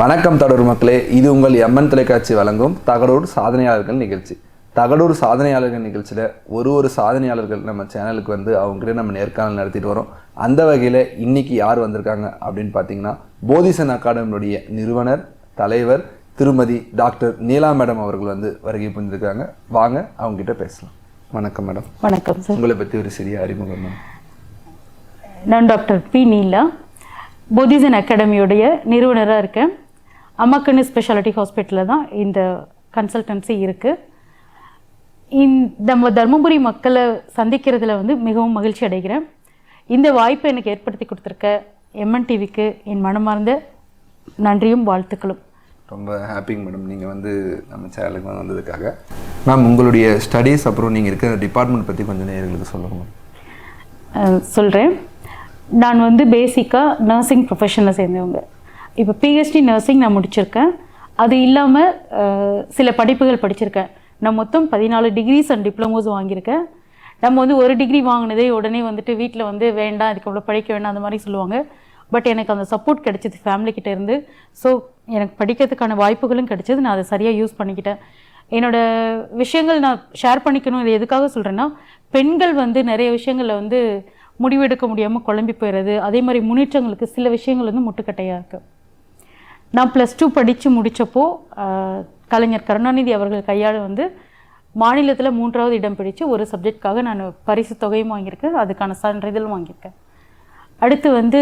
வணக்கம் தகடூர் மக்களே இது உங்கள் எம்என் தொலைக்காட்சி வழங்கும் தகடூர் சாதனையாளர்கள் நிகழ்ச்சி. தகடூர் சாதனையாளர்கள் நிகழ்ச்சியில் ஒரு ஒரு சாதனையாளர்கள் நம்ம சேனலுக்கு வந்து அவங்ககிட்ட நம்ம நேர்காணல் நடத்திட்டு வரோம். அந்த வகையில் இன்னைக்கு யார் வந்திருக்காங்க அப்படின்னு பார்த்தீங்கன்னா போதிசன் அகாடமியுடைய நிறுவனர் தலைவர் திருமதி டாக்டர் நீலா மேடம் அவர்கள் வந்து வருகை புரிந்திருக்காங்க. வாங்க அவங்க கிட்ட பேசலாம். வணக்கம் மேடம். வணக்கம் சார் உங்களை பற்றி ஒரு சிறிய அறிமுகம் நான் டாக்டர் பி நீலா போதிசன் அகாடமியோடைய நிறுவனராக இருக்கேன். அம்மாக்கண்ணு ஸ்பெஷாலிட்டி ஹாஸ்பிட்டலில் தான் இந்த கன்சல்டன்சி இருக்குது இந்த நம்ம தருமபுரி மக்களை சந்திக்கிறதுல வந்து மிகவும் மகிழ்ச்சி அடைகிறேன். இந்த வாய்ப்பை எனக்கு ஏற்படுத்தி கொடுத்துருக்க எம்என் டிவிக்கு என் மனமார்ந்த நன்றியும் வாழ்த்துக்களும். ரொம்ப ஹாப்பிங்க மேடம் நீங்கள் வந்து நம்ம சேனலுக்கு வந்து வந்ததுக்காக. மேம் உங்களுடைய ஸ்டடீஸ் அப்புறம் நீங்கள் இருக்கிற டிபார்ட்மெண்ட் பற்றி கொஞ்சம் நேர்களுக்கு சொல்லுங்க மேம் சொல்கிறேன் நான் வந்து பேசிக்காக நர்சிங் ப்ரொஃபஷனில் சேர்ந்தவங்க. இப்போ பிஹெச்டி நர்சிங் நான் முடிச்சிருக்கேன். அது இல்லாமல் சில படிப்புகள் படிச்சிருக்கேன். நான் மொத்தம் பதினாலு டிகிரிஸ் அண்ட் டிப்ளமோஸ் வாங்கியிருக்கேன். நம்ம வந்து ஒரு டிகிரி வாங்கினதே உடனே வந்துட்டு வீட்டில் வந்து வேண்டாம் இதுக்கு அவ்வளோ படிக்க வேண்டாம் அந்த மாதிரி சொல்லுவாங்க. பட் எனக்கு அந்த சப்போர்ட் கிடைச்சது ஃபேமிலிக்கிட்ட இருந்து. ஸோ எனக்கு படிக்கிறதுக்கான வாய்ப்புகளும் கிடைச்சது. நான் அதை சரியாக யூஸ் பண்ணிக்கிட்டேன். என்னோட விஷயங்கள் நான் ஷேர் பண்ணிக்கணும். இது எதுக்காக சொல்கிறேன்னா பெண்கள் வந்து நிறைய விஷயங்களில் வந்து முடிவெடுக்க முடியாமல் குழம்பி போயிடுறது அதே மாதிரி முன்னேற்றங்களுக்கு சில விஷயங்கள் வந்து முட்டுக்கட்டையாக இருக்குது நான் ப்ளஸ் டூ படித்து முடித்தப்போ கலைஞர் கருணாநிதி அவர்கள் கையால் வந்து மாநிலத்தில் மூன்றாவது இடம் பிடிச்சு ஒரு சப்ஜெக்ட்காக நான் பரிசு தொகையும் வாங்கியிருக்கேன். அதுக்கான சான்றிதழும் வாங்கியிருக்கேன். அடுத்து வந்து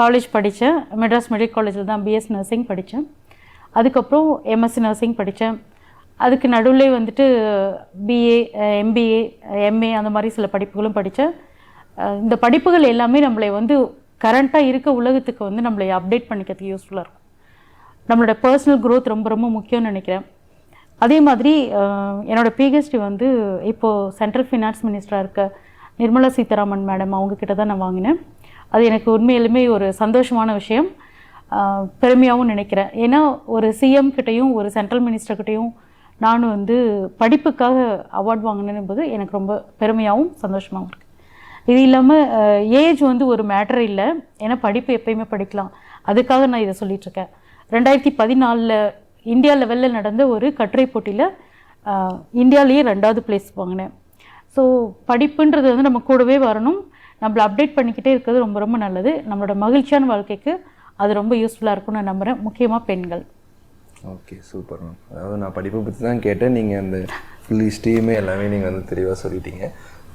காலேஜ் படித்தேன் மெட்ராஸ் மெடிக்கல் காலேஜில் தான் பிஎஸ் நர்சிங் படித்தேன் அதுக்கப்புறம் எம்எஸ்சி நர்சிங் படித்தேன் அதுக்கு நடுவில் வந்துட்டு பிஏ எம்பிஏ எம்ஏ அந்த மாதிரி சில படிப்புகளும் படித்தேன் இந்த படிப்புகள் எல்லாமே நம்மளை வந்து கரண்ட்டாக இருக்க உலகத்துக்கு வந்து நம்மளை அப்டேட் பண்ணிக்கிறதுக்கு யூஸ்ஃபுல்லாக இருக்கும். நம்மளோட பர்சனல் க்ரோத் ரொம்ப ரொம்ப முக்கியம்னு நினைக்கிறேன். அதே மாதிரி என்னோட பிஹெச்டி வந்து இப்போது சென்ட்ரல் ஃபினான்ஸ் மினிஸ்டராக இருக்க நிர்மலா சீதாராமன் மேடம் அவங்கக்கிட்ட தான் நான் வாங்கினேன். அது எனக்கு உண்மையிலுமே ஒரு சந்தோஷமான விஷயம். பெருமையாகவும் நினைக்கிறேன். ஏன்னா ஒரு சிஎம் கிட்டேயும் ஒரு சென்ட்ரல் மினிஸ்டர்கிட்டையும் நான் வந்து படிப்புக்காக அவார்ட் வாங்கினேன் போது எனக்கு ரொம்ப பெருமையாகவும் சந்தோஷமாகவும் இருக்குது இது இல்லாமல் ஏஜ் வந்து ஒரு மேட்டர் இல்லை. ஏன்னா படிப்பு எப்பயுமே படிக்கலாம். அதுக்காக நான் இதை சொல்லிகிட்ருக்கேன் ரெண்டாயிரத்தி பதினாலில் இந்தியா லெவலில் நடந்த ஒரு கட்டுரை போட்டியில் இந்தியாவிலேயே ரெண்டாவது பிளேஸ் வாங்கினேன். ஸோ படிப்புன்றது வந்து நம்ம கூடவே வரணும். நம்மளை அப்டேட் பண்ணிக்கிட்டே இருக்கிறது ரொம்ப ரொம்ப நல்லது. நம்மளோட மகிழ்ச்சியான வாழ்க்கைக்கு அது ரொம்ப யூஸ்ஃபுல்லாக இருக்கும்னு நான் நம்புகிறேன் முக்கியமாக பெண்கள். ஓகே சூப்பர் மேம் அதாவது நான் படிப்பை பற்றி தான் கேட்டேன். நீங்கள் அந்த ஃபுல் ஹிஸ்ட்ரியுமே எல்லாமே நீங்கள் வந்து தெளிவாக சொல்லிட்டீங்க.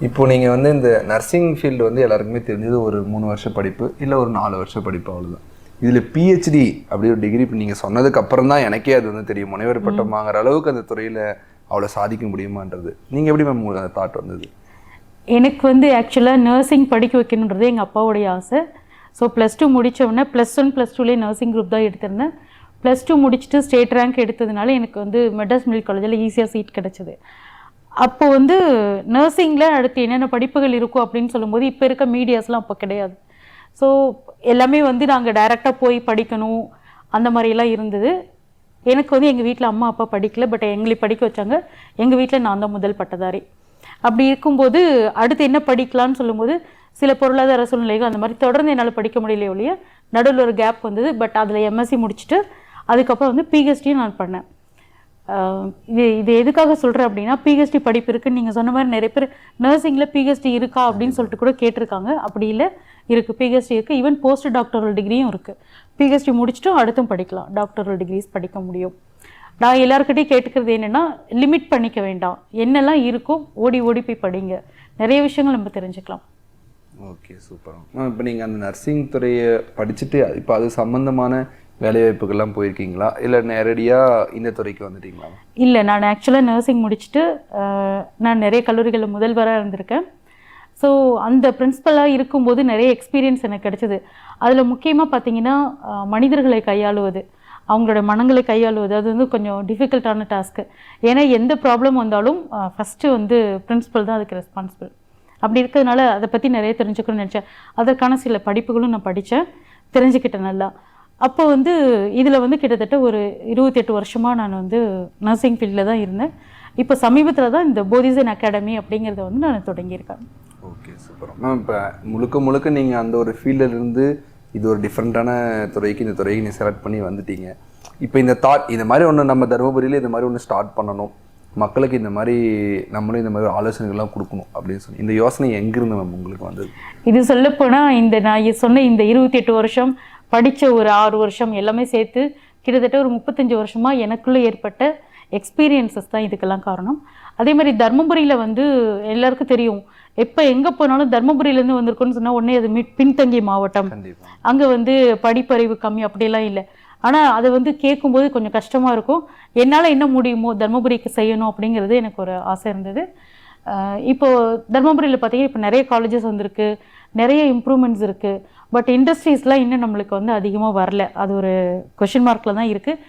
இப்போ நீங்கள் வந்து இந்த நர்சிங் ஃபீல்டு வந்து எல்லாருக்குமே தெரிஞ்சது ஒரு மூணு வருஷ படிப்பு இல்லை ஒரு நாலு வருஷ படிப்பு அவ்வளோதான் இதில் பிஹெச்டி அப்படி ஒரு டிகிரி இப்போ நீங்கள் சொன்னதுக்கு அப்புறம் தான் எனக்கே அது வந்து தெரியும். முனைவர் பட்டம் வாங்குற அளவுக்கு அந்த துறையில் அவ்வளோ சாதிக்க முடியுமான்றது. நீங்கள் எப்படி மேம் உங்களுக்கு அந்த தாட் வந்தது? எனக்கு வந்து ஆக்சுவலாக நர்சிங் படிக்க வைக்கணுன்றது எங்கள் அப்பாவுடைய ஆசை. ஸோ ப்ளஸ் டூ உடனே ப்ளஸ் ஒன் ப்ளஸ் டூலேயே நர்சிங் குரூப் தான் எடுத்திருந்தேன். ப்ளஸ் டூ முடிச்சுட்டு ஸ்டேட் ரேங்க் எடுத்ததுனால எனக்கு வந்து மெட்ராஸ் மெடிக்கல் காலேஜில் ஈஸியாக சீட் கிடச்சிது. அப்போ வந்து நர்சிங்கில் அடுத்து என்னென்ன படிப்புகள் இருக்கும் அப்படின்னு சொல்லும்போது இப்போ இருக்க மீடியாஸ்லாம் அப்போ கிடையாது. ஸோ எல்லாமே வந்து நாங்கள் டைரெக்டாக போய் படிக்கணும். அந்த மாதிரிலாம் இருந்தது. எனக்கு வந்து எங்கள் வீட்டில் அம்மா அப்பா படிக்கல. பட் எங்களை படிக்க வச்சாங்க. எங்கள் வீட்டில் நான் தான் முதல் பட்டதாரி. அப்படி இருக்கும்போது அடுத்து என்ன படிக்கலான்னு சொல்லும்போது சில பொருளாதார சூழ்நிலைகள் அந்த மாதிரி தொடர்ந்து என்னால் படிக்க முடியலையே ஒழிய நடுவில் ஒரு கேப் வந்தது. பட் அதில் எம்எஸ்சி முடிச்சுட்டு அதுக்கப்புறம் வந்து பிஹெச்டியும் நான் பண்ணேன். இது இது எதுக்காக சொல்கிறேன் அப்படின்னா பிஹெச்டி படிப்பு இருக்குன்னு நீங்கள் சொன்ன மாதிரி நிறைய பேர் நர்சிங்கில் பிஹெச்டி இருக்கா? அப்படின்னு சொல்லிட்டு கூட கேட்டிருக்காங்க. அப்படி இல்லை. இருக்குது பிஹெச்டி இருக்குது ஈவன் போஸ்ட் டாக்டரல் டிகிரியும் இருக்குது பிஹெச்டி முடிச்சுட்டும் அடுத்தும் படிக்கலாம். டாக்டரல் டிகிரிஸ் படிக்க முடியும். நான் எல்லாருக்கிட்டையும் கேட்டுக்கிறது என்னென்னா லிமிட் பண்ணிக்க வேண்டாம். என்னெல்லாம் இருக்கோ ஓடி ஓடி போய் படிங்க. நிறைய விஷயங்கள் நம்ம தெரிஞ்சுக்கலாம். Okay super. மேம் இப்போ நீங்கள் அந்த நர்சிங் துறையை படிச்சுட்டு இப்போ அது சம்மந்தமான வேலைவாய்ப்புகள்லாம் போயிருக்கீங்களா? இல்லை நேரடியாக இந்த துறைக்கு வந்துட்டீங்களா? இல்லை நான் ஆக்சுவலாக நர்சிங் முடிச்சுட்டு நான் நிறைய கல்லூரிகளில் முதல்வராக இருந்திருக்கேன். ஸோ அந்த பிரின்ஸிபலாக இருக்கும்போது நிறைய எக்ஸ்பீரியன்ஸ் எனக்கு கிடச்சிது. அதில் முக்கியமாக பார்த்தீங்கன்னா மனிதர்களை கையாளுவது. அவங்களோட மனங்களை கையாளுவது. அது வந்து கொஞ்சம் டிஃபிகல்ட்டான டாஸ்க்கு ஏன்னா எந்த ப்ராப்ளம் வந்தாலும் ஃபஸ்ட்டு வந்து பிரின்ஸிபல் தான் அதுக்கு ரெஸ்பான்சிபிள் அப்படி இருக்கிறதுனால அதை பற்றி நிறைய தெரிஞ்சுக்கணும்னு நினச்சேன். அதற்கான சில படிப்புகளும் நான் படித்தேன் தெரிஞ்சுக்கிட்டேன் நல்லா. அப்போ வந்து இதில் வந்து கிட்டத்தட்ட ஒரு இருபத்தெட்டு வருஷமாக நான் வந்து நர்சிங் ஃபீல்டில் தான் இருந்தேன். இப்போ சமீபத்தில் தான் இந்த போதிசன் அகாடமி அப்படிங்கிறத வந்து நான் தொடங்கியிருக்கேன். ஓகே சூப்பர் மேம் இப்போ முழுக்க முழுக்க நீங்கள் அந்த ஒரு ஃபீல்டில் இருந்து இது ஒரு டிஃப்ரெண்ட்டான துறைக்கு இந்த துறைக்கு நீங்கள் செலக்ட் பண்ணி வந்துட்டீங்க. இப்போ இந்த தாட் இந்த மாதிரி ஒன்று நம்ம தருமபுரியில் இந்த மாதிரி ஒன்று ஸ்டார்ட் பண்ணணும். மக்களுக்கு இந்த மாதிரி நம்மளும் இந்த மாதிரி ஆலோசனைகள்லாம் கொடுக்கணும் அப்படின்னு சொல்லி. இந்த யோசனை எங்கிருந்து மேம் உங்களுக்கு வந்தது? இது சொல்லப்போனால் இந்த நான் சொன்ன இந்த இருபத்தி எட்டு வருஷம் படித்த ஒரு ஆறு வருஷம் எல்லாமே சேர்த்து கிட்டத்தட்ட ஒரு முப்பத்தஞ்சு வருஷமாக எனக்குள்ளே ஏற்பட்ட எக்ஸ்பீரியன்சஸ் தான் இதுக்கெல்லாம் காரணம். அதே மாதிரி தர்மபுரியில் வந்து எல்லாருக்கும் தெரியும். எப்போ எங்கே போனாலும் தர்மபுரியிலேருந்து வந்திருக்கோன்னு சொன்னால் உடனே அது பின்தங்கிய மாவட்டம். அங்கே வந்து படிப்பறிவு கம்மி அப்படியெல்லாம் இல்லை. ஆனால் அதை வந்து கேட்கும்போது கொஞ்சம் கஷ்டமாக இருக்கும். என்னால் என்ன முடியுமோ தர்மபுரிக்கு செய்யணும் அப்படிங்கிறது எனக்கு ஒரு ஆசை இருந்தது. அஹ் இப்போ தர்மபுரியில் பார்த்தீங்கன்னா இப்போ நிறைய காலேஜஸ் வந்திருக்கு. நிறைய இம்ப்ரூவ்மெண்ட்ஸ் இருக்குது பட் இண்டஸ்ட்ரீஸ்லாம் இன்னும் நம்மளுக்கு வந்து அதிகமாக வரல. அது ஒரு கொஷின் மார்க்கில் தான் இருக்குது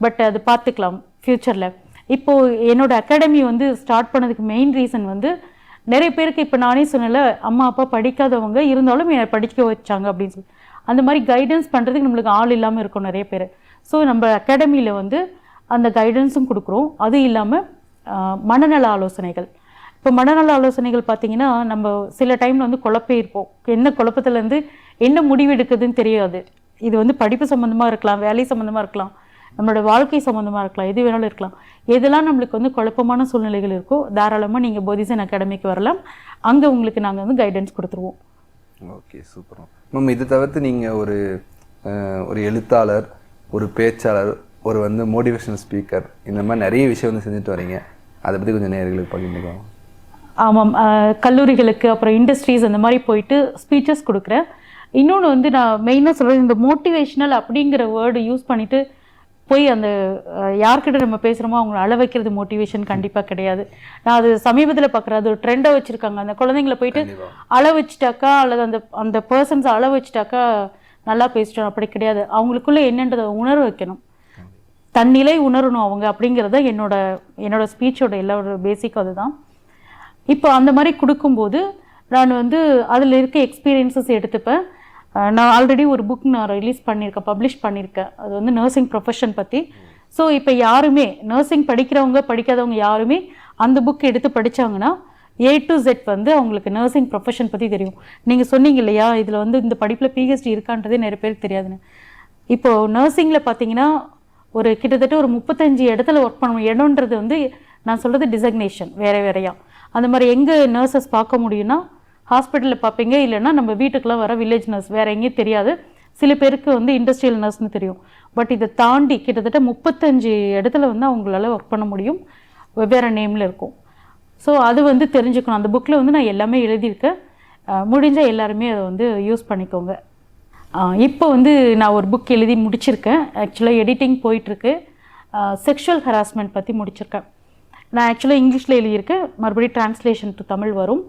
பட் அது பார்த்துக்கலாம் ஃப்யூச்சரில் இப்போது என்னோட அகாடமி வந்து ஸ்டார்ட் பண்ணதுக்கு மெயின் ரீசன் வந்து நிறைய பேருக்கு இப்போ நானே சொன்னல அம்மா அப்பா படிக்காதவங்க இருந்தாலும் என்னை படிக்க வச்சாங்க அப்படின்னு சொல்லி. அந்த மாதிரி கைடன்ஸ் பண்ணுறதுக்கு நம்மளுக்கு ஆள் இல்லாமல் இருக்கும் நிறைய பேர். ஸோ நம்ம அகாடமியில் வந்து அந்த கைடன்ஸும் கொடுக்குறோம். அது இல்லாமல் மனநல ஆலோசனைகள். இப்போ மனநல ஆலோசனைகள் பார்த்தீங்கன்னா நம்ம சில டைமில் வந்து குழப்பே இருப்போம். என்ன குழப்பத்துலேருந்து என்ன முடிவு எடுக்குதுன்னு தெரியாது. இது வந்து படிப்பு சம்மந்தமாக இருக்கலாம் வேலை சம்மந்தமாக இருக்கலாம். நம்மளோட வாழ்க்கை சம்மந்தமாக இருக்கலாம் எது வேணாலும் இருக்கலாம். எதெல்லாம் நம்மளுக்கு வந்து குழப்பமான சூழ்நிலைகள் இருக்கோ தாராளமாக நீங்கள் போதிசன் அகாடமிக்கு வரலாம். அங்கே உங்களுக்கு நாங்கள் வந்து கைடன்ஸ் கொடுத்துருவோம். ஓகே சூப்பர் மேம் இது தவிர்த்து நீங்கள் ஒரு ஒரு எழுத்தாளர் ஒரு பேச்சாளர் ஒரு வந்து மோட்டிவேஷனல் ஸ்பீக்கர் இந்த மாதிரி நிறைய விஷயம் வந்து செஞ்சுட்டு வரீங்க. அதை பற்றி கொஞ்சம் நேர்களுக்கு பகிர்ந்துக்கலாம் ஆமாம் கல்லூரிகளுக்கு அப்புறம் இண்டஸ்ட்ரீஸ் அந்த மாதிரி போயிட்டு ஸ்பீச்சஸ் கொடுக்குறேன். இன்னொன்று வந்து நான் மெயினாக சொல்கிறது இந்த மோட்டிவேஷ்னல் அப்படிங்கிற வேர்டு யூஸ் பண்ணிட்டு போய் அந்த யார்கிட்ட நம்ம பேசுகிறோமோ அவங்கள அள வைக்கிறது மோட்டிவேஷன் கண்டிப்பாக கிடையாது. நான் அது சமீபத்தில் பார்க்குறேன் அது ஒரு ட்ரெண்டாக வச்சுருக்காங்க. அந்த குழந்தைங்கள போயிட்டு அள வச்சுட்டாக்கா அல்லது அந்த அந்த பர்சன்ஸ் அள வச்சுட்டாக்கா நல்லா பேசிட்டோம். அப்படி கிடையாது. அவங்களுக்குள்ள என்னன்றதை உணர வைக்கணும். தன்னிலை உணரணும் அவங்க அப்படிங்கிறது என்னோட என்னோட ஸ்பீச்சோட எல்லாரோட பேசிக் அதுதான். இப்போ அந்த மாதிரி கொடுக்கும்போது நான் வந்து அதில் இருக்க எக்ஸ்பீரியன்சஸ் எடுத்துப்பேன். நான் ஆல்ரெடி ஒரு புக் நான் ரிலீஸ் பண்ணியிருக்கேன் பப்ளிஷ் பண்ணியிருக்கேன். அது வந்து நர்சிங் ப்ரொஃபஷன் பற்றி ஸோ இப்போ யாருமே நர்சிங் படிக்கிறவங்க படிக்காதவங்க யாருமே அந்த புக் எடுத்து படிச்சாங்கன்னா ஏ டு ஜெட் வந்து அவங்களுக்கு நர்சிங் ப்ரொஃபஷன் பற்றி தெரியும். நீங்கள் சொன்னீங்க இல்லையா இதில் வந்து இந்த படிப்பில் பிஹெச்டி இருக்கான்றதே நிறைய பேருக்கு தெரியாதுன்னு. இப்போது நர்சிங்கில் பார்த்தீங்கன்னா ஒரு கிட்டத்தட்ட ஒரு முப்பத்தஞ்சு இடத்துல ஒர்க் பண்ணணும். இடம்ன்றது வந்து நான் சொல்கிறது டிசக்னேஷன் வேறு வேறையாக அந்த மாதிரி எங்கே நர்சஸ் பார்க்க முடியும்னா ஹாஸ்பிட்டலில் பார்ப்பீங்க இல்லைன்னா நம்ம வீட்டுக்கெல்லாம் வர வில்லேஜ் நர்ஸ் வேறு எங்கேயும் தெரியாது. சில பேருக்கு வந்து இண்டஸ்ட்ரியல் நர்ஸ்னு தெரியும். பட் இதை தாண்டி கிட்டத்தட்ட முப்பத்தஞ்சு இடத்துல வந்து அவங்களால ஒர்க் பண்ண முடியும். வெவ்வேறு நேமில் இருக்கும். ஸோ அது வந்து தெரிஞ்சுக்கணும். அந்த புக்கில் வந்து நான் எல்லாமே எழுதியிருக்கேன். முடிஞ்சால் எல்லாருமே அதை வந்து யூஸ் பண்ணிக்கோங்க. இப்போ வந்து நான் ஒரு புக் எழுதி முடிச்சிருக்கேன். ஆக்சுவலாக எடிட்டிங் போயிட்டுருக்கு. செக்ஷுவல் ஹராஸ்மெண்ட் பற்றி முடிச்சிருக்கேன். நான் ஆக்சுவலாக இங்கிலீஷில் எழுதியிருக்கேன். மறுபடியும் டிரான்ஸ்லேஷன் டு தமிழ் வரும்.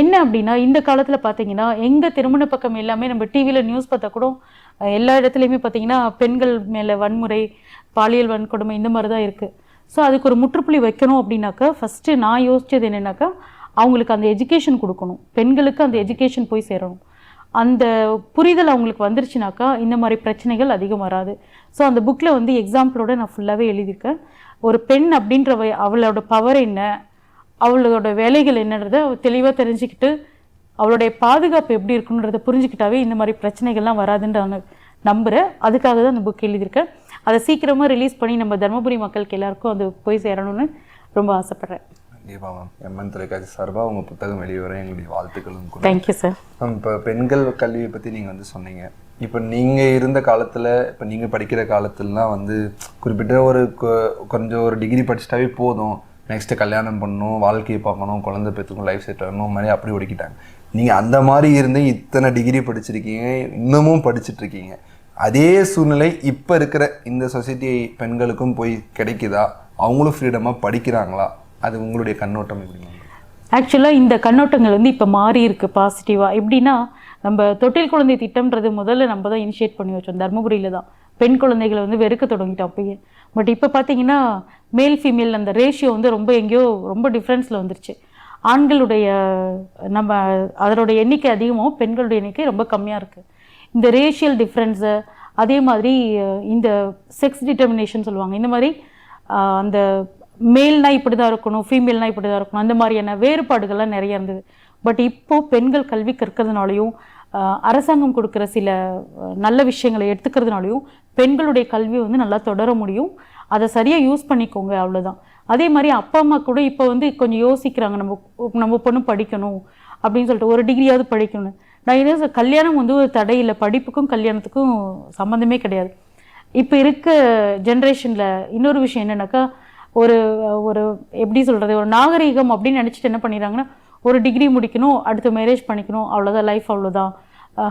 என்ன அப்படின்னா இந்த காலத்தில் பார்த்தீங்கன்னா எங்கள் திருமண பக்கம் எல்லாமே நம்ம டிவியில் நியூஸ் பார்த்தா கூட எல்லா இடத்துலையுமே பார்த்தீங்கன்னா பெண்கள் மேலே வன்முறை பாலியல் வன்கொடுமை இந்த மாதிரி தான் இருக்குது ஸோ அதுக்கு ஒரு முற்றுப்புள்ளி வைக்கணும் அப்படின்னாக்கா ஃபஸ்ட்டு நான் யோசித்தது என்னென்னாக்கா அவங்களுக்கு அந்த எஜுகேஷன் கொடுக்கணும். பெண்களுக்கு அந்த எஜுகேஷன் போய் சேரணும். அந்த புரிதல் அவங்களுக்கு வந்துருச்சுனாக்கா இந்த மாதிரி பிரச்சனைகள் அதிகம் வராது. ஸோ அந்த புக்கில் வந்து எக்ஸாம்பிளோட நான் ஃபுல்லாகவே எழுதியிருக்கேன். ஒரு பெண் அப்படின்ற அவளோட பவர் என்ன? அவளோட வேலைகள் என்னன்றதை தெளிவாக தெரிஞ்சுக்கிட்டு அவளுடைய பாதுகாப்பு எப்படி இருக்குன்றதை புரிஞ்சுக்கிட்டாவே இந்த மாதிரி பிரச்சனைகள்லாம் வராதுன்னு நான் நம்புகிறேன் அதுக்காக தான் அந்த புக் எழுதியிருக்கேன். அதை சீக்கிரமாக ரிலீஸ் பண்ணி நம்ம தருமபுரி மக்களுக்கு எல்லாருக்கும் அது போய் சேரணும்னு ரொம்ப ஆசைப்பட்றேன். கண்டிப்பாக மேம் எம்என் தொலைக்காட்சி சார்பாக உங்கள் புத்தகம் வெளிவர எங்களுடைய வாழ்த்துக்களும் கூட. தேங்க்யூ சார் மேம் இப்போ பெண்கள் கல்வியை பற்றி நீங்கள் வந்து சொன்னீங்க. இப்போ நீங்கள் இருந்த காலத்தில் இப்போ நீங்கள் படிக்கிற காலத்துலலாம் வந்து குறிப்பிட்ட ஒரு கொஞ்சம் ஒரு டிகிரி படிச்சிட்டாவே போதும். நெக்ஸ்ட்டு கல்யாணம் பண்ணணும் வாழ்க்கையை பார்க்கணும் குழந்தை பெற்றுக்கணும் லைஃப் செட் ஆகணும் மாதிரி அப்படி ஒடுக்கிட்டாங்க. நீங்கள் அந்த மாதிரி இருந்து இத்தனை டிகிரி படிச்சிருக்கீங்க இன்னமும் படிச்சுட்ருக்கீங்க அதே சூழ்நிலை இப்போ இருக்கிற இந்த சொசைட்டி பெண்களுக்கும் போய் கிடைக்குதா? அவங்களும் ஃப்ரீடமாக படிக்கிறாங்களா? அது உங்களுடைய கண்ணோட்டம் எப்படி ஆக்சுவலாக இந்த கண்ணோட்டங்கள் வந்து இப்போ மாறி இருக்கு பாசிட்டிவாக எப்படின்னா நம்ம தொட்டில் குழந்தை திட்டம்ன்றது முதல்ல நம்ம தான் இனிஷியேட் பண்ணி வச்சோம் தர்மபுரியில் தான். பெண் குழந்தைகளை வந்து வெறுக்க தொடங்கிட்டோம் அப்பயே. பட் இப்போ பார்த்தீங்கன்னா மேல் ஃபீமேல் அந்த ரேஷியோ வந்து ரொம்ப எங்கேயோ ரொம்ப டிஃப்ரென்ஸில் வந்துருச்சு. ஆண்களுடைய நம்ம அதனுடைய எண்ணிக்கை அதிகமாகவும் பெண்களுடைய எண்ணிக்கை ரொம்ப கம்மியாக இருக்குது இந்த ரேஷியல் டிஃப்ரென்ஸு அதே மாதிரி இந்த செக்ஸ் டிட்டர்மினேஷன் சொல்லுவாங்க. இந்த மாதிரி அந்த மேல்னா இப்படி தான் இருக்கணும் ஃபீமேல்னா இப்படி தான் இருக்கணும் அந்த மாதிரியான வேறுபாடுகள்லாம் நிறைய இருந்தது. பட் இப்போது பெண்கள் கல்வி கற்கிறதுனாலையும் அரசாங்கம் கொடுக்குற சில நல்ல விஷயங்களை எடுத்துக்கிறதுனாலையும் பெண்களுடைய கல்வி வந்து நல்லா தொடர முடியும். அதை சரியாக யூஸ் பண்ணிக்கோங்க அவ்வளோதான் அதே மாதிரி அப்பா அம்மா கூட இப்போ வந்து கொஞ்சம் யோசிக்கிறாங்க நம்ம நம்ம பொண்ணு படிக்கணும் அப்படின்னு சொல்லிட்டு ஒரு டிகிரியாவது படிக்கணும் நான் என்ன கல்யாணம் வந்து ஒரு தடை இல்லை படிப்புக்கும் கல்யாணத்துக்கும் சம்மந்தமே கிடையாது. இப்போ இருக்க ஜென்ரேஷனில் இன்னொரு விஷயம் என்னென்னாக்கா ஒரு ஒரு எப்படி சொல்கிறது ஒரு நாகரீகம் அப்படின்னு நினச்சிட்டு என்ன பண்ணிடுறாங்கன்னா ஒரு டிகிரி முடிக்கணும் அடுத்து மேரேஜ் பண்ணிக்கணும் அவ்வளோதான் லைஃப் அவ்வளோதான்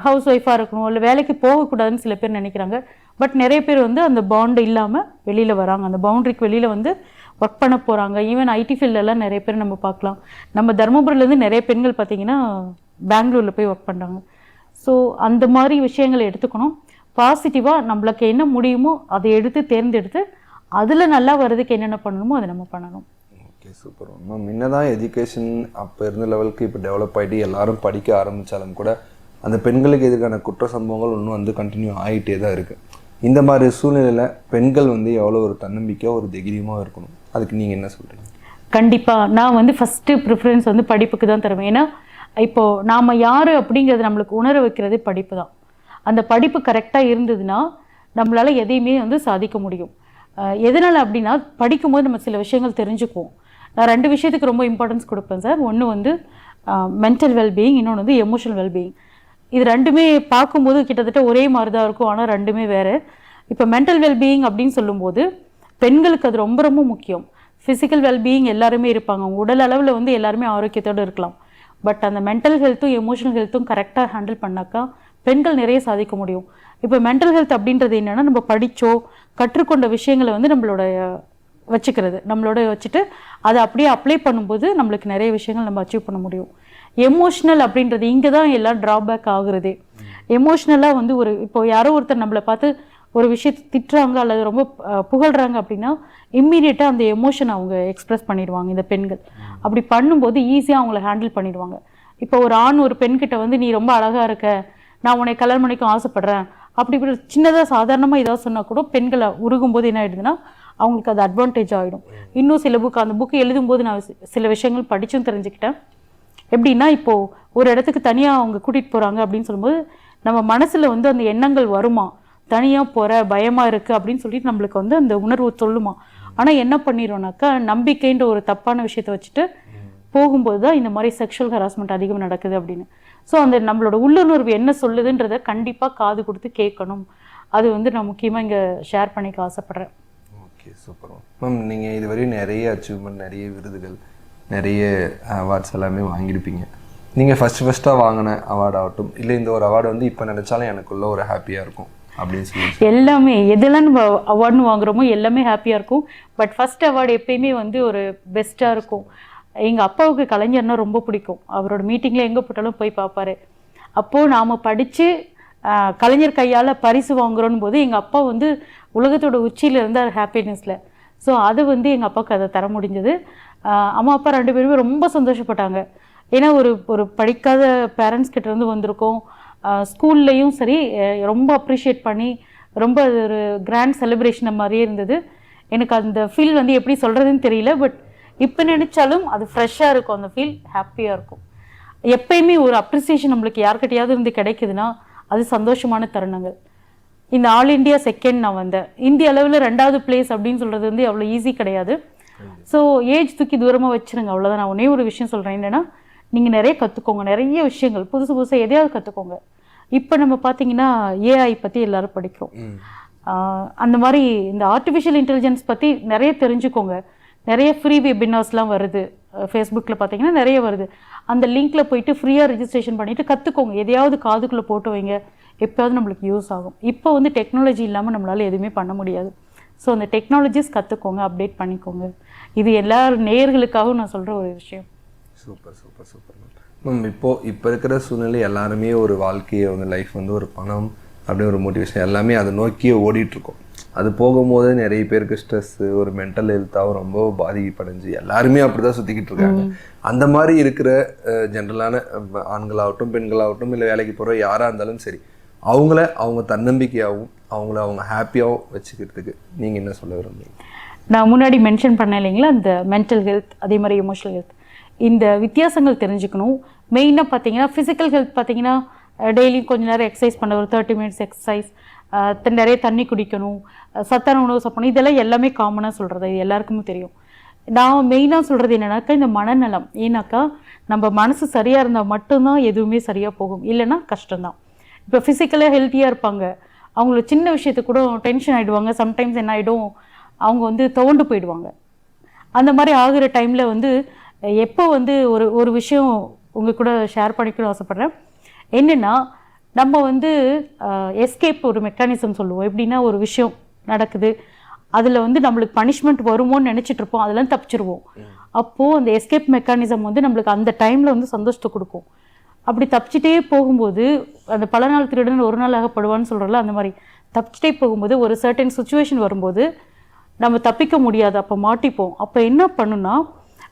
ஹவுஸ் ஒய்ஃபாக இருக்கணும் இல்லை வேலைக்கு போகக்கூடாதுன்னு சில பேர் நினைக்கிறாங்க. பட் நிறைய பேர் வந்து அந்த பவுண்டு இல்லாமல் வெளியில் வராங்க. அந்த பவுண்ட்ரிக்கு வெளியில் வந்து ஒர்க் பண்ண போகிறாங்க ஈவன் ஐடி ஃபீல்டெல்லாம் நிறைய பேர் நம்ம பார்க்கலாம். நம்ம தருமபுரியிலேருந்து நிறைய பெண்கள் பார்த்தீங்கன்னா பெங்களூரில் போய் ஒர்க் பண்ணுறாங்க ஸோ அந்த மாதிரி விஷயங்களை எடுத்துக்கணும். பாசிட்டிவாக நம்மளுக்கு என்ன முடியுமோ அதை எடுத்து தேர்ந்தெடுத்து அதில் நல்லா வர்றதுக்கு என்னென்ன பண்ணணுமோ அதை நம்ம பண்ணணும். ஓகே சூப்பர் முன்ன முன்னதான் எஜுகேஷன் அப்போ இருந்த லெவலுக்கு இப்போ டெவலப் ஆகிட்டு எல்லாரும் படிக்க ஆரம்பித்தாலும் கூட அந்த பெண்களுக்கு எதிரான குற்ற சம்பவங்கள் இன்னும் வந்து கண்டினியூ ஆகிட்டே தான் இருக்குது இந்த மாதிரி சூழ்நிலையில் பெண்கள் வந்து எவ்வளோ ஒரு தன்னம்பிக்கையாக ஒரு தைரியமாக இருக்கணும். அதுக்கு நீங்கள் என்ன சொல்கிறீங்க கண்டிப்பாக நான் வந்து ஃபஸ்ட்டு ப்ரிஃபரன்ஸ் வந்து படிப்புக்கு தான் தருவேன். ஏன்னா இப்போது நாம் யார் அப்படிங்கிறது நம்மளுக்கு உணர வைக்கிறது படிப்பு தான். அந்த படிப்பு கரெக்டாக இருந்ததுன்னா நம்மளால் எதையுமே வந்து சாதிக்க முடியும். எதனால் அப்படின்னா படிக்கும்போது நம்ம சில விஷயங்கள் தெரிஞ்சுக்குவோம். நான் ரெண்டு விஷயத்துக்கு ரொம்ப இம்பார்ட்டன்ஸ் கொடுப்பேன் சார் ஒன்று வந்து மென்டல் வெல்பீயிங் இன்னொன்று வந்து எமோஷனல் வெல்பீயிங் இது ரெண்டுமே பார்க்கும்போது கிட்டத்தட்ட ஒரே மாதிரி தான் இருக்கும் ஆனால் ரெண்டுமே வேறு. இப்போ மென்டல் வெல்பீயிங் அப்படின்னு சொல்லும்போது பெண்களுக்கு அது ரொம்ப ரொம்ப முக்கியம். ஃபிசிக்கல் வெல்பீயிங் எல்லாருமே இருப்பாங்க. உடல் அளவில் வந்து எல்லாருமே ஆரோக்கியத்தோடு இருக்கலாம். பட் அந்த மென்டல் ஹெல்த்தும் எமோஷனல் ஹெல்த்தும் கரெக்டாக ஹேண்டில் பண்ணாக்கா பெண்கள் நிறைய சாதிக்க முடியும். இப்போ மென்டல் ஹெல்த் அப்படின்றது என்னென்னா நம்ம படித்தோ கற்றுக்கொண்ட விஷயங்களை வந்து நம்மளோட வச்சுக்கிறது. நம்மளோட வச்சுட்டு அதை அப்படியே அப்ளை பண்ணும்போது நம்மளுக்கு நிறைய விஷயங்கள் நம்ம அச்சீவ் பண்ண முடியும். எமோஷ்னல் அப்படின்றது இங்கே தான் எல்லாம் ட்ராபேக் ஆகுறதே. எமோஷ்னலாக வந்து ஒரு இப்போ யாரோ ஒருத்தர் நம்மளை பார்த்து ஒரு விஷயத்தை திட்டுறாங்க அல்லது ரொம்ப புகழ்கிறாங்க அப்படின்னா இம்மீடியட்டாக அந்த எமோஷன் அவங்க எக்ஸ்ப்ரெஸ் பண்ணிடுவாங்க இந்த பெண்கள். அப்படி பண்ணும்போது ஈஸியாக அவங்கள ஹேண்டில் பண்ணிடுவாங்க. இப்போ ஒரு ஆண் ஒரு பெண்கிட்ட வந்து நீ ரொம்ப அழகாக இருக்க. நான் உன்னை கல்யாணம் பண்ணிக்கும் ஆசைப்படுறேன். அப்படி இப்படி சின்னதாக சாதாரணமாக ஏதாவது சொன்னால் கூட பெண்களை உருகும்போது என்ன ஆயிடுதுன்னா அவங்களுக்கு அது அட்வான்டேஜ் ஆகிடும் இன்னும் சில புக் அந்த புக்கு எழுதும்போது நான் சில விஷயங்கள் படித்தும் தெரிஞ்சுக்கிட்டேன். எப்படின்னா இப்போ ஒரு இடத்துக்கு தனியாக அவங்க கூட்டிகிட்டு போகிறாங்க அப்படின்னு சொல்லும்போது நம்ம மனசில் வந்து அந்த எண்ணங்கள் வருமா? தனியாக போகிற பயமாக இருக்குது அப்படின்னு சொல்லிட்டு நம்மளுக்கு வந்து அந்த உணர்வு சொல்லுமா? ஆனால் என்ன பண்ணிடுறோம்னாக்கா நம்பிக்கைன்ற ஒரு தப்பான விஷயத்தை வச்சுட்டு போகும்போது தான் இந்த மாதிரி செக்ஷுவல் ஹராஸ்மெண்ட் அதிகம் நடக்குது அப்படின்னு. ஸோ அந்த நம்மளோட உள்ளுணர்வு என்ன சொல்லுதுன்றதை கண்டிப்பாக காது கொடுத்து கேட்கணும். அது வந்து நான் முக்கியமாக இங்கே ஷேர் பண்ணிக்க ஆசைப்பட்றேன். ஓகே சூப்பர் மேம் நீங்கள் இதுவரையும் நிறைய அச்சீவ்மெண்ட் நிறைய விருதுகள் நிறைய அவார்ட்ஸ் எல்லாமே வாங்கியிருப்பீங்க. நீங்கள் ஃபஸ்ட்டு ஃபஸ்ட்டாக வாங்கின அவார்ட் ஆகட்டும் இல்லை இந்த ஒரு அவார்டு வந்து இப்போ நினச்சாலும் எனக்குள்ள ஒரு ஹாப்பியாக இருக்கும் அப்படின்னு சொல்லி எல்லாமே எதெல்லாம் நம்ம அவார்டுன்னு வாங்குறோமோ எல்லாமே ஹாப்பியாக இருக்கும். பட் ஃபர்ஸ்ட் அவார்டு எப்பயுமே வந்து ஒரு பெஸ்ட்டாக இருக்கும். எங்கள் அப்பாவுக்கு கலைஞர்னா ரொம்ப பிடிக்கும். அவரோட மீட்டிங்கில் எங்கே போட்டாலும் போய் பார்ப்பாரு. அப்போது நாம் படித்து கலைஞர் கையால் பரிசு வாங்குறோன்னு போது எங்கள் அப்பா வந்து உலகத்தோட உச்சியில் இருந்தார் ஹாப்பினஸில் ஸோ அது வந்து எங்கள் அப்பாவுக்கு அதை தர முடிஞ்சது. அம்மா அப்பா ரெண்டு பேருமே ரொம்ப சந்தோஷப்பட்டாங்க. ஏன்னா ஒரு ஒரு படிக்காத பேரண்ட்ஸ் கிட்டேருந்து வந்திருக்கோம். ஸ்கூல்லையும் சரி ரொம்ப அப்ரிஷியேட் பண்ணி ரொம்ப அது ஒரு கிராண்ட் செலிப்ரேஷன் மாதிரியே இருந்தது. எனக்கு அந்த ஃபீல் வந்து எப்படி சொல்கிறதுன்னு தெரியல பட் இப்போ நினச்சாலும் அது ஃப்ரெஷ்ஷாக இருக்கும். அந்த ஃபீல் ஹாப்பியாக இருக்கும். எப்பயுமே ஒரு அப்ரிசியேஷன் நம்மளுக்கு யார்கிட்டையாவது இருந்து கிடைக்குதுன்னா அது சந்தோஷமான தருணங்கள். இந்த ஆல் இந்தியா செகண்ட் நான் வந்தேன். இந்திய அளவில் ரெண்டாவது பிளேஸ் அப்படின்னு சொல்கிறது வந்து அவ்வளோ ஈஸி கிடையாது. ஸோ ஏஜ் தூக்கி தூரமாக வச்சிருங்க. அவ்வளோதான் நான் ஒரே ஒரு விஷயம் சொல்கிறேன் என்னென்னா நீங்கள் நிறைய கற்றுக்கோங்க நிறைய விஷயங்கள். புதுசு புதுசாக எதையாவது கற்றுக்கோங்க இப்போ நம்ம பார்த்தீங்கன்னா ஏஐ பற்றி எல்லாரும் படிக்கிறோம். அந்த மாதிரி இந்த ஆர்டிஃபிஷியல் இன்டெலிஜென்ஸ் பற்றி நிறைய தெரிஞ்சுக்கோங்க. நிறைய ஃப்ரீ வெபினார்ஸ்லாம் வருது. ஃபேஸ்புக்கில் பார்த்தீங்கன்னா நிறைய வருது. அந்த லிங்க்கில் போயிட்டு ஃப்ரீயாக ரெஜிஸ்ட்ரேஷன் பண்ணிவிட்டு கற்றுக்கோங்க எதையாவது காதுக்குள்ளே போட்டு வைங்க. எப்போயாவது நம்மளுக்கு யூஸ் ஆகும். இப்போ வந்து டெக்னாலஜி இல்லாமல் நம்மளால் எதுவுமே பண்ண முடியாது. ஸோ அந்த டெக்னாலஜிஸ் கற்றுக்கோங்க அப்டேட் பண்ணிக்கோங்க. இது எல்லா நேயர்களுக்காகவும் நான் சொல்கிற ஒரு விஷயம். Super super super. Ma'am ma'am இப்போது இப்போ இருக்கிற சூழ்நிலை எல்லாருமே ஒரு வாழ்க்கையை வந்து லைஃப் வந்து ஒரு பணம் அப்படியே ஒரு மோட்டிவேஷன் எல்லாமே அதை நோக்கியே ஓடிட்டு இருக்கோம் அது போகும்போது நிறைய பேருக்கு ஸ்ட்ரெஸ்ஸு ஒரு மென்டல் ஹெல்த்தாகவும் ரொம்ப பாதிப்படைஞ்சு எல்லாருமே அப்படி தான் சுற்றிக்கிட்டு இருக்காங்க அந்த மாதிரி இருக்கிற ஜென்ரலான ஆண்களாகட்டும் பெண்களாகட்டும் இல்லை வேலைக்கு போகிற யாராக இருந்தாலும் சரி அவங்கள அவங்க தன்னம்பிக்கையாகவும் அவங்கள அவங்க ஹாப்பியாகவும் வச்சுக்கிறதுக்கு நீங்கள் என்ன சொல்ல விரும்புறீங்க? நான் முன்னாடி மென்ஷன் பண்ணேன் இல்லைங்களா இந்த மென்டல் ஹெல்த் அதே மாதிரி எமோஷனல் ஹெல்த் இந்த வித்தியாசங்கள் தெரிஞ்சுக்கணும். மெயினாக பார்த்தீங்கன்னா ஃபிசிக்கல் ஹெல்த் பார்த்தீங்கன்னா டெய்லியும் கொஞ்ச நேரம் எக்ஸசைஸ் பண்ண ஒரு தேர்ட்டி மினிட்ஸ் எக்ஸசைஸ் நிறைய தண்ணி குடிக்கணும் சத்தான உணவு சாப்பிடணும். இதெல்லாம் எல்லாமே காமனாக சொல்கிறது இது எல்லாருக்குமே தெரியும். நான் மெயினாக சொல்கிறது என்னென்னாக்கா இந்த மனநலம். ஏன்னாக்கா நம்ம மனசு சரியாக இருந்தால் மட்டும்தான் எதுவுமே சரியாக போகும். இல்லைன்னா கஷ்டம்தான். இப்போ ஃபிசிக்கலாக ஹெல்த்தியாக இருப்பாங்க. அவங்களுக்கு சின்ன விஷயத்துக்கு கூட டென்ஷன் ஆகிடுவாங்க சம்டைம்ஸ் என்ன ஆகிடும் அவங்க வந்து துவண்டு போயிடுவாங்க. அந்த மாதிரி ஆகுற டைமில் வந்து எப்போ வந்து ஒரு ஒரு விஷயம் உங்கள் கூட ஷேர் பண்ணிக்கணும்னு ஆசைப்பட்றேன். என்னென்னா நம்ம வந்து எஸ்கேப் ஒரு மெக்கானிசம் சொல்லுவோம். எப்படின்னா ஒரு விஷயம் நடக்குது. அதில் வந்து நம்மளுக்கு பனிஷ்மெண்ட் வருமோன்னு நினச்சிட்டு இருப்போம். அதெல்லாம் தப்பிச்சிருவோம். அப்போது அந்த எஸ்கேப் மெக்கானிசம் வந்து நம்மளுக்கு அந்த டைமில் வந்து சந்தோஷத்தை கொடுக்கும். அப்படி தப்பிச்சிட்டே போகும்போது அந்த பல நாள் திருடன் ஒரு நாள் ஆகப்படுவான்னு சொல்கிறல அந்த மாதிரி தப்பிச்சிட்டே போகும்போது ஒரு சர்டன் சுச்சுவேஷன் வரும்போது நம்ம தப்பிக்க முடியாது அப்போ மாட்டிப்போம். அப்போ என்ன பண்ணுன்னா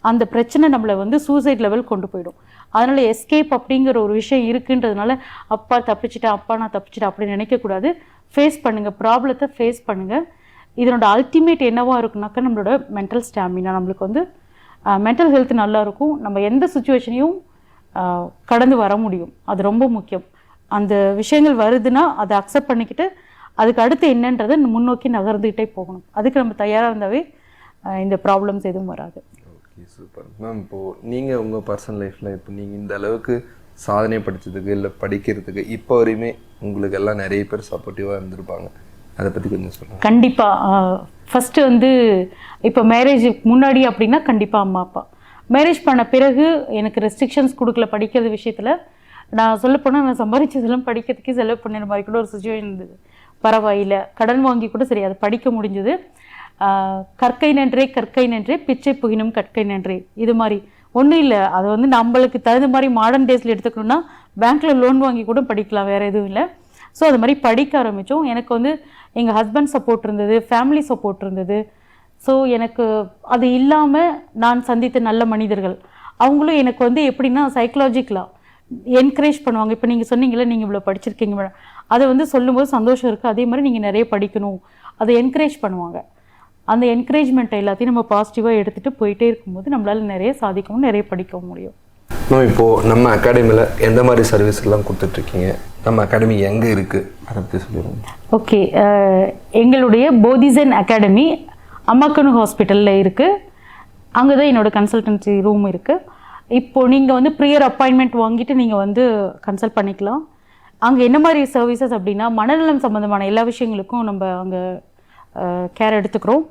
அந்த பிரச்சனை நம்மளை வந்து சூசைட் லெவல் கொண்டு போயிடும். அதனால் எஸ்கேப் அப்படிங்கிற ஒரு விஷயம் இருக்குன்றதுனால அப்பா தப்பிச்சிட்டேன் அப்பா நான் தப்பிச்சிட்டேன் அப்படின்னு நினைக்கக்கூடாது. ஃபேஸ் பண்ணுங்கள் ப்ராப்ளத்தை ஃபேஸ் பண்ணுங்கள் இதனோட அல்டிமேட் என்னவாக இருக்குனாக்கா நம்மளோட மென்டல் ஸ்டாமினா நம்மளுக்கு வந்து மென்டல் ஹெல்த் நல்லாயிருக்கும் நம்ம எந்த சுச்சுவேஷனையும் கடந்து வர முடியும். அது ரொம்ப முக்கியம். அந்த விஷயங்கள் வருதுன்னா அதை அக்செப்ட் பண்ணிக்கிட்டு அதுக்கு அடுத்து என்னன்றதை முன்னோக்கி நகர்ந்துக்கிட்டே போகணும். அதுக்கு நம்ம தயாராக இருந்தாவே இந்த ப்ராப்ளம்ஸ் எதுவும் வராது. ஓகே சூப்பர் மேம் இப்போது நீங்கள் உங்கள் பர்சனல் லைஃப்பில் இப்போ நீங்கள் இந்த அளவுக்கு சாதனை படிச்சதுக்கு இல்லை படிக்கிறதுக்கு இப்போ வரையுமே உங்களுக்கு எல்லாம் நிறைய பேர் சப்போர்ட்டிவாக இருந்திருப்பாங்க. அதை பற்றி கொஞ்சம் சொல்லுங்கள் கண்டிப்பாக ஃபஸ்ட்டு வந்து இப்போ மேரேஜ் முன்னாடி அப்படின்னா கண்டிப்பாக அம்மா அப்பா. மேரேஜ் பண்ண பிறகு எனக்கு ரெஸ்ட்ரிக்ஷன்ஸ் கொடுக்கல படிக்கிறது விஷயத்தில். நான் சொல்லப்போனால் நான் சம்பாதிச்சதெல்லாம் படிக்கிறதுக்கே செலவு பண்ணுற மாதிரி கூட ஒரு சுச்சுவேஷன் இருந்தது. பரவாயில்ல. கடன் வாங்கி கூட சரி அதை படிக்க முடிஞ்சது. கற்கை நன்றே கற்கை நன்றே பிச்சை புகினும் கற்கை நன்றே. இது மாதிரி. ஒன்றும் இல்லை. அது வந்து நம்மளுக்கு தகுந்த மாதிரி மாடர்ன் டேஸில் எடுத்துக்கணும்னா பேங்க்கில் லோன் வாங்கி கூட படிக்கலாம். வேறு எதுவும் இல்லை. ஸோ அது மாதிரி படிக்க ஆரம்பித்தோம். எனக்கு வந்து எங்கள் ஹஸ்பண்ட் சப்போர்ட் இருந்தது ஃபேமிலி சப்போர்ட் இருந்தது. ஸோ எனக்கு அது இல்லாமல் நான் சந்தித்த நல்ல மனிதர்கள். அவங்களும் எனக்கு வந்து எப்படின்னா சைக்கலாஜிக்கலாக என்கரேஜ் பண்ணுவாங்க. இப்போ நீங்கள் சொன்னீங்களே நீங்கள் இவ்வளோ படிச்சிருக்கீங்க மேடம். அதை வந்து சொல்லும்போது சந்தோஷம் இருக்குது அதே மாதிரி நீங்கள் நிறைய படிக்கணும். அதை என்கரேஜ் பண்ணுவாங்க. அந்த என்கரேஜ்மெண்ட் எல்லாத்தையும் நம்ம பாசிட்டிவாக எடுத்துகிட்டு போயிட்டே இருக்கும்போது நம்மளால நிறைய சாதிக்கவும் நிறைய படிக்கவும் முடியும். மேம் இப்போது நம்ம அகாடமியில் எந்த மாதிரி சர்வீஸ் எல்லாம் கொடுத்துட்ருக்கீங்க? நம்ம அகாடமி எங்கே இருக்குது அதை பற்றி சொல்லிடுங்க. ஓகே எங்களுடைய போதிசன் அகாடமி அம்மாக்கனு ஹாஸ்பிட்டலில் இருக்குது அங்கே தான் என்னோடய கன்சல்டன்சி ரூம் இருக்குது இப்போது நீங்கள் வந்து ப்ரியர் அப்பாயின்மெண்ட் வாங்கிட்டு நீங்கள் வந்து கன்சல்ட் பண்ணிக்கலாம். அங்கே என்ன மாதிரி சர்வீசஸ் அப்படின்னா மனநலம் சம்மந்தமான எல்லா விஷயங்களுக்கும் நம்ம அங்கே கேர் எடுத்துக்கிறோம்.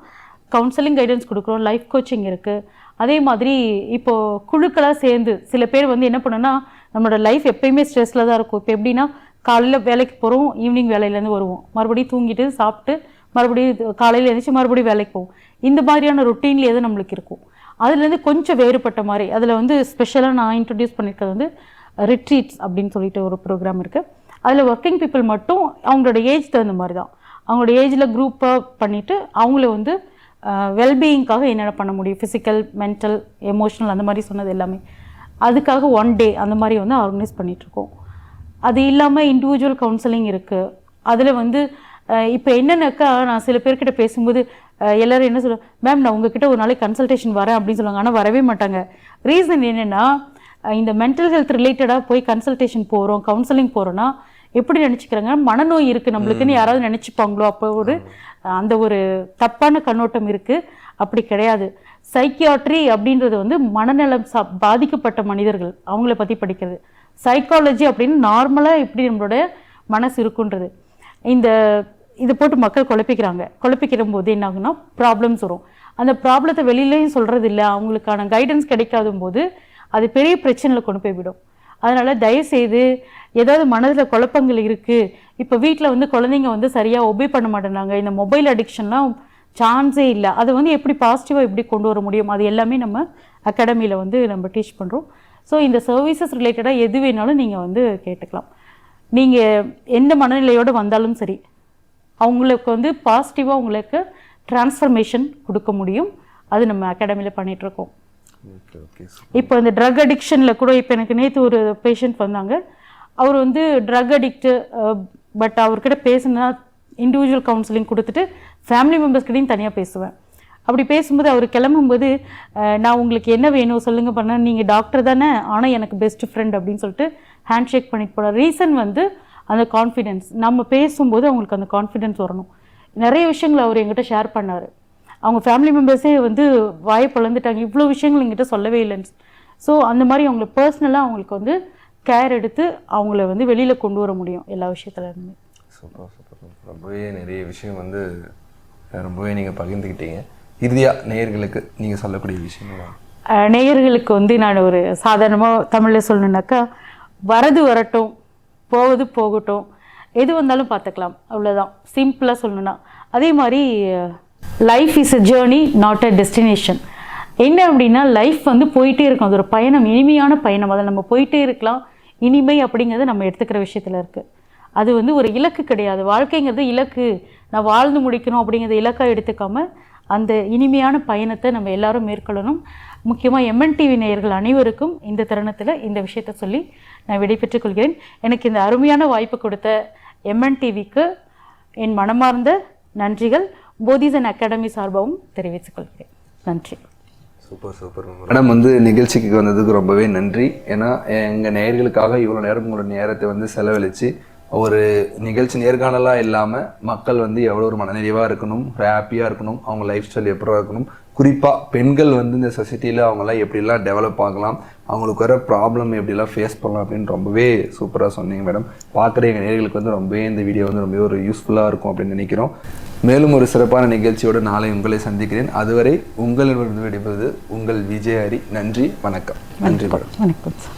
கவுன்சிலிங் கைடன்ஸ் கொடுக்குறோம். லைஃப் கோச்சிங் இருக்குது அதே மாதிரி இப்போது குழுக்களாக சேர்ந்து சில பேர் வந்து என்ன பண்ணுன்னா நம்மளோட லைஃப் எப்பயுமே ஸ்ட்ரெஸ்ஸில் தான் இருக்கும். இப்போ எப்படின்னா காலையில் வேலைக்கு போகிறோம் ஈவினிங் வேலையிலேருந்து வருவோம். மறுபடியும் தூங்கிட்டு சாப்பிட்டு மறுபடியும் காலையில் எழுந்திரிச்சு மறுபடியும் வேலைக்கு போவோம். இந்த மாதிரியான ரொட்டீன்லேயே தான் நம்மளுக்கு இருக்கும். அதுலேருந்து கொஞ்சம் வேறுபட்ட மாதிரி அதில் வந்து ஸ்பெஷலாக நான் இன்ட்ரடியூஸ் பண்ணியிருக்கிறது வந்து ரிட்ரீட்ஸ் அப்படின்னு சொல்லிட்டு ஒரு ப்ரோக்ராம் இருக்குது அதில் ஒர்க்கிங் பீப்புள் மட்டும் அவங்களோட ஏஜ் தகுந்த மாதிரி தான். அவங்களோட ஏஜில் குரூப்பாக பண்ணிவிட்டு அவங்கள வந்து வெல்பீயிங்காக என்னென்ன பண்ண முடியும்? ஃபிசிக்கல் மென்டல் எமோஷனல் அந்த மாதிரி சொன்னது எல்லாமே. அதுக்காக ஒன் டே அந்த மாதிரி வந்து ஆர்கனைஸ் பண்ணிகிட்ருக்கோம் அது இல்லாமல் இண்டிவிஜுவல் கவுன்சிலிங் இருக்குது அதில் வந்து இப்போ என்னன்னாக்கா நான் சில பேர்கிட்ட பேசும்போது எல்லாரும் என்ன சொல்லுவாங்க மேம் நான் உங்ககிட்ட ஒரு நாளைக்கு கன்சல்டேஷன் வரேன் அப்படின்னு சொல்லுவாங்க. ஆனால் வரவே மாட்டாங்க. ரீசன் என்னென்னா இந்த மென்டல் ஹெல்த் ரிலேட்டடாக போய் கன்சல்டேஷன் போகிறோம் கவுன்சிலிங் போகிறோன்னா எப்படி நினச்சிக்கிறாங்க? மனநோய் இருக்குது நம்மளுக்குன்னு யாராவது நினச்சிப்பாங்களோ அப்போ ஒரு அந்த ஒரு தப்பான கண்ணோட்டம் இருக்குது அப்படி கிடையாது. சைக்கியாட்ரி அப்படின்றது வந்து மனநலம் சா பாதிக்கப்பட்ட மனிதர்கள் அவங்கள பற்றி படிக்கிறது. சைக்காலஜி அப்படின்னு நார்மலாக எப்படி நம்மளோட மனசு இருக்குன்றது. இந்த இதை போட்டு மக்கள் குழப்பிக்கிறாங்க. குழப்பிக்கிற போது என்ன ப்ராப்ளம்ஸ் வரும். அந்த ப்ராப்ளத்தை வெளியிலையும் சொல்கிறது இல்லை அவங்களுக்கான கைடன்ஸ் கிடைக்காத போது அது பெரிய பிரச்சனையில் கொண்டு போய் விடும். தயவுசெய்து தயவு ஏதாவது மனதில் குழப்பங்கள் இருக்குது இப்போ வீட்டில் வந்து குழந்தைங்க வந்து சரியாக ஒபே பண்ண மாட்டேனாங்க இந்த மொபைல் அடிக்ஷன்லாம் சான்ஸே இல்லை. அதை வந்து எப்படி பாசிட்டிவாக எப்படி கொண்டு வர முடியும்? அது எல்லாமே நம்ம அகாடமியில் வந்து நம்ம டீச் பண்ணுறோம் ஸோ இந்த சர்வீசஸ் ரிலேட்டடாக எது வேணாலும் நீங்கள் வந்து கேட்டுக்கலாம். நீங்கள் எந்த மனநிலையோடு வந்தாலும் சரி அவங்களுக்கு வந்து பாசிட்டிவாக உங்களுக்கு டிரான்ஸ்ஃபர்மேஷன் கொடுக்க முடியும். அது நம்ம அகாடமியில் பண்ணிகிட்ருக்கோம் ஓகே ஓகே இப்போ இந்த ட்ரக் அடிக்ஷனில் கூட இப்போ எனக்கு நேற்று ஒரு பேஷண்ட் வந்தாங்க. அவர் வந்து ட்ரக் அடிக்ட்டு பட் அவர்கிட்ட பேசுனா இண்டிவிஜுவல் கவுன்சிலிங் கொடுத்துட்டு ஃபேமிலி மெம்பர்ஸ்கிட்டையும் தனியாக பேசுவேன். அப்படி பேசும்போது அவர் கிளம்பும்போது நான் உங்களுக்கு என்ன வேணும் சொல்லுங்க பண்ண நீங்கள் டாக்டர் தானே ஆனால் எனக்கு பெஸ்ட் ஃப்ரெண்ட் அப்படின்னு சொல்லிட்டு ஹேண்ட் ஷேக் பண்ணிட்டு போகிற ரீசன் வந்து அந்த கான்ஃபிடென்ஸ் நம்ம பேசும்போது அவங்களுக்கு அந்த கான்ஃபிடென்ஸ் வரணும். நிறைய விஷயங்களை அவர் என்கிட்ட ஷேர் பண்ணார். அவங்க ஃபேமிலி மெம்பர்ஸே வந்து வாயை பிளந்துட்டாங்க. இவ்வளோ விஷயங்கள் என்கிட்ட சொல்லவே இல்லைன்னு ஸோ அந்த மாதிரி அவங்கள பர்சனலாக அவங்களுக்கு வந்து கேர் எடுத்து அவங்கள வந்து வெளியில் கொண்டு வர முடியும் எல்லா விஷயத்துல இருந்து சூப்பர் சூப்பர் ரொம்பவே நிறைய விஷயம் வந்து ரொம்பவே நீங்கள் பகிர்ந்துக்கிட்டீங்க. இறுதியாக நேயர்களுக்கு நீங்கள் சொல்லக்கூடிய விஷயங்கள் அஹ் நேயர்களுக்கு வந்து நான் ஒரு சாதாரணமாக தமிழில் சொல்லணுன்னாக்கா வரது வரட்டும் போவது போகட்டும். எது வந்தாலும் பார்த்துக்கலாம். அவ்வளோதான் சிம்பிளாக சொல்லணுன்னா அதே மாதிரி life is a journey not a destination என்ன அப்படின்னா லைஃப் வந்து போயிட்டே இருக்கும். அது ஒரு பயணம் இனிமையான பயணம். அதில் நம்ம போயிட்டே இருக்கலாம். இனிமை அப்படிங்கிறது நம்ம எடுத்துக்கிற விஷயத்தில் இருக்குது அது வந்து ஒரு இலக்கு கிடையாது. வாழ்க்கைங்கிறது இலக்கு. நான் வாழ்ந்து முடிக்கணும் அப்படிங்கிறத இலக்காக எடுத்துக்காம அந்த இனிமையான பயணத்தை நம்ம எல்லாரும் மேற்கொள்ளணும். முக்கியமாக எம்என் டிவி நேயர்கள் அனைவருக்கும் இந்த தருணத்தில் இந்த விஷயத்தை சொல்லி நான் விடைபெற்றுக் கொள்கிறேன் எனக்கு இந்த அருமையான வாய்ப்பு கொடுத்த எம்என் டிவிக்கு என் மனமார்ந்த நன்றிகள். போதிசன் அகாடமி சார்பாகவும் தெரிவித்துக் கொள்கிறேன். நன்றி. சூப்பர் சூப்பர் மேடம் வந்து நிகழ்ச்சிக்கு வந்ததுக்கு ரொம்பவே நன்றி. ஏன்னா எங்கள் நேயர்களுக்காக இவ்வளோ நேரம் உங்களோட நேரத்தை வந்து செலவழித்து ஒரு நிகழ்ச்சி நேர்காணலாக இல்லாமல் மக்கள் வந்து எவ்வளோ ஒரு மனநிறைவாக இருக்கணும் ஹாப்பியாக இருக்கணும் அவங்க லைஃப் ஸ்டைல் எப்படி இருக்கணும் குறிப்பாக பெண்கள் வந்து இந்த சொசைட்டியில் அவங்களாம் எப்படிலாம் டெவலப் ஆகலாம் அவங்களுக்கு வர ப்ராப்ளம் எப்படிலாம் ஃபேஸ் பண்ணலாம் அப்படின்னு ரொம்பவே சூப்பராக சொன்னீங்க மேடம் பார்க்குற எங்கள் நேர்களுக்கு வந்து ரொம்பவே இந்த வீடியோ வந்து ரொம்பவே ஒரு யூஸ்ஃபுல்லாக இருக்கும் அப்படின்னு நினைக்கிறோம். மேலும் ஒரு சிறப்பான நிகழ்ச்சியோடு நாளை உங்களை சந்திக்கிறேன். அதுவரை உங்களிடமிருந்து விடைபெறுவது உங்கள் விஜய் ஹரி. நன்றி வணக்கம். நன்றி மேடம் வணக்கம்